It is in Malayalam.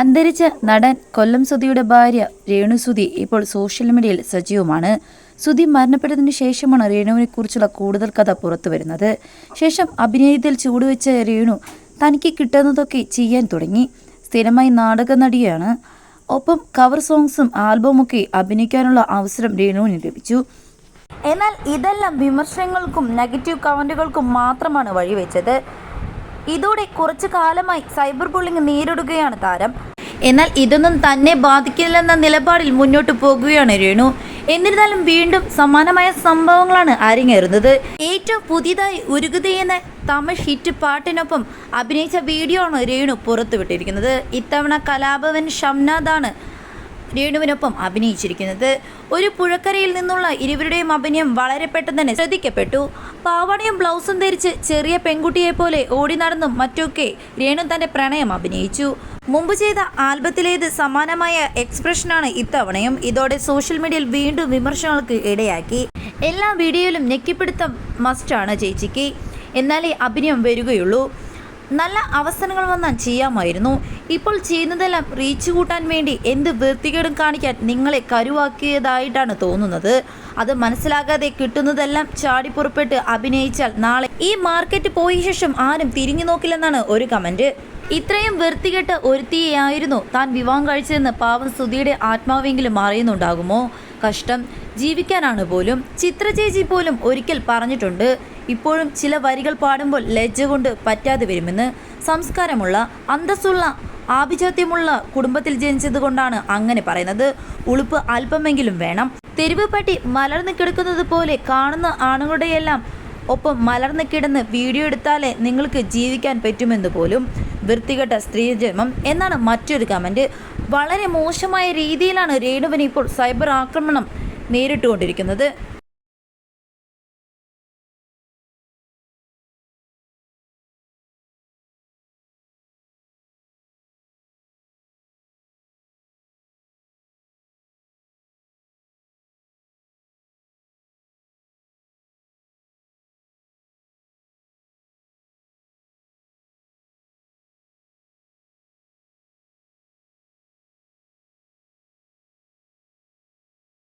അന്തരിച്ച നടൻ കൊല്ലം സുധിയുടെ ഭാര്യ രേണു സുധി ഇപ്പോൾ സോഷ്യൽ മീഡിയയിൽ സജീവമാണ്. സുധി മരണപ്പെട്ടതിന് ശേഷമാണ് രേണുവിനെ കുറിച്ചുള്ള കൂടുതൽ കഥ പുറത്തു വരുന്നത്. ശേഷം അഭിനയത്തിൽ ചൂടുവെച്ച രേണു തനിക്ക് കിട്ടുന്നതൊക്കെ ചെയ്യാൻ തുടങ്ങി. സ്ഥിരമായി നാടക നടിയാണ്. ഒപ്പം കവർ സോങ്സും ആൽബമൊക്കെ അഭിനയിക്കാനുള്ള അവസരം രേണുവിന് ലഭിച്ചു. എന്നാൽ ഇതെല്ലാം വിമർശനങ്ങൾക്കും നെഗറ്റീവ് കമന്റുകൾക്കും മാത്രമാണ് വഴിവെച്ചത്. ഇതോടെ കുറച്ചു കാലമായി സൈബർ ബുള്ളിംഗ് നേരിടുകയാണ് താരം. എന്നാൽ ഇതൊന്നും തന്നെ ബാധിക്കില്ലെന്ന നിലപാടിൽ മുന്നോട്ട് പോകുകയാണ് രേണു. എന്നിരുന്നാലും വീണ്ടും സമാനമായ സംഭവങ്ങളാണ് അരങ്ങേറുന്നത്. ഏറ്റവും പുതിയതായി ഉരുകുതയെന്ന തമിഴ് ഹിറ്റ് പാട്ടിനൊപ്പം അഭിനയിച്ച വീഡിയോ ആണ് രേണു പുറത്തുവിട്ടിരിക്കുന്നത്. ഇത്തവണ കലാഭവൻ ഷംനാഥാണ് രേണുവിനൊപ്പം അഭിനയിച്ചിരിക്കുന്നത്. ഒരു പുഴക്കരയിൽ നിന്നുള്ള ഇരുവരുടെയും അഭിനയം വളരെ പെട്ടെന്ന് തന്നെ ശ്രദ്ധിക്കപ്പെട്ടു. പാവാടയും ബ്ലൗസും ധരിച്ച് ചെറിയ പെൺകുട്ടിയെ പോലെ ഓടി നടന്നും മറ്റൊക്കെ രേണു തന്റെ പ്രണയം അഭിനയിച്ചു. മുമ്പ് ചെയ്ത ആൽബത്തിലേത് സമാനമായ എക്സ്പ്രഷനാണ് ഇത്തവണയും ഇതോടെ സോഷ്യൽ മീഡിയയിൽ വീണ്ടും വിമർശനങ്ങൾക്ക് ഇടയാക്കി. എല്ലാ വീഡിയോയിലും ഞെക്കിപ്പിടുത്തം മസ്റ്റാണ് ചേച്ചിക്ക് എന്നാലേ അഭിനയം വരികയുള്ളൂ. നല്ല അവസരങ്ങൾ വന്നാൽ ചെയ്യാമായിരുന്നു. ഇപ്പോൾ ചെയ്യുന്നതെല്ലാം റീച്ച് കൂട്ടാൻ വേണ്ടി എന്ത് വൃത്തികേടും കാണിക്കാൻ നിങ്ങളെ കരുവാക്കിയതായിട്ടാണ് തോന്നുന്നത്. അത് മനസ്സിലാകാതെ കിട്ടുന്നതെല്ലാം ചാടിപ്പുറപ്പെട്ട് അഭിനയിച്ചാൽ നാളെ ഈ മാർക്കറ്റ് പോയ ശേഷം ആരും തിരിഞ്ഞു നോക്കില്ലെന്നാണ് ഒരു കമന്റ് ഇത്രയും വൃത്തികെട്ട ഒരുത്തിയായിരുന്നു താൻ വിവാഹം കഴിച്ചതെന്ന് പാവം സുധിയുടെ ആത്മാവെങ്കിലും അറിയുന്നുണ്ടാകുമോ? കഷ്ടം. ജീവിക്കാനാണ് പോലും. ചിത്ര ചേച്ചി പോലും ഒരിക്കൽ പറഞ്ഞിട്ടുണ്ട് ഇപ്പോഴും ചില വരികൾ പാടുമ്പോൾ ലജ്ജ കൊണ്ട് പറ്റാതെ വരുമെന്ന്. സംസ്കാരമുള്ള അന്തസ്സുള്ള ആഭിജാത്യമുള്ള കുടുംബത്തിൽ ജനിച്ചത് കൊണ്ടാണ് അങ്ങനെ പറയുന്നത്. ഉളുപ്പ് അല്പമെങ്കിലും വേണം. തെരുവ് പട്ടി മലർന്നു കിടക്കുന്നത് പോലെ കാണുന്ന ആണുങ്ങളുടെയെല്ലാം ഒപ്പം മലർന്നു കിടന്ന് വീഡിയോ എടുത്താലേ നിങ്ങൾക്ക് ജീവിക്കാൻ പറ്റുമെന്ന് പോലും. വൃത്തികെട്ട സ്ത്രീജന്മം എന്നാണ് മറ്റൊരു കമന്റ് വളരെ മോശമായ രീതിയിലാണ് രേണുവിന് ഇപ്പോൾ സൈബർ ആക്രമണം നേരിട്ടുകൊണ്ടിരിക്കുന്നത്.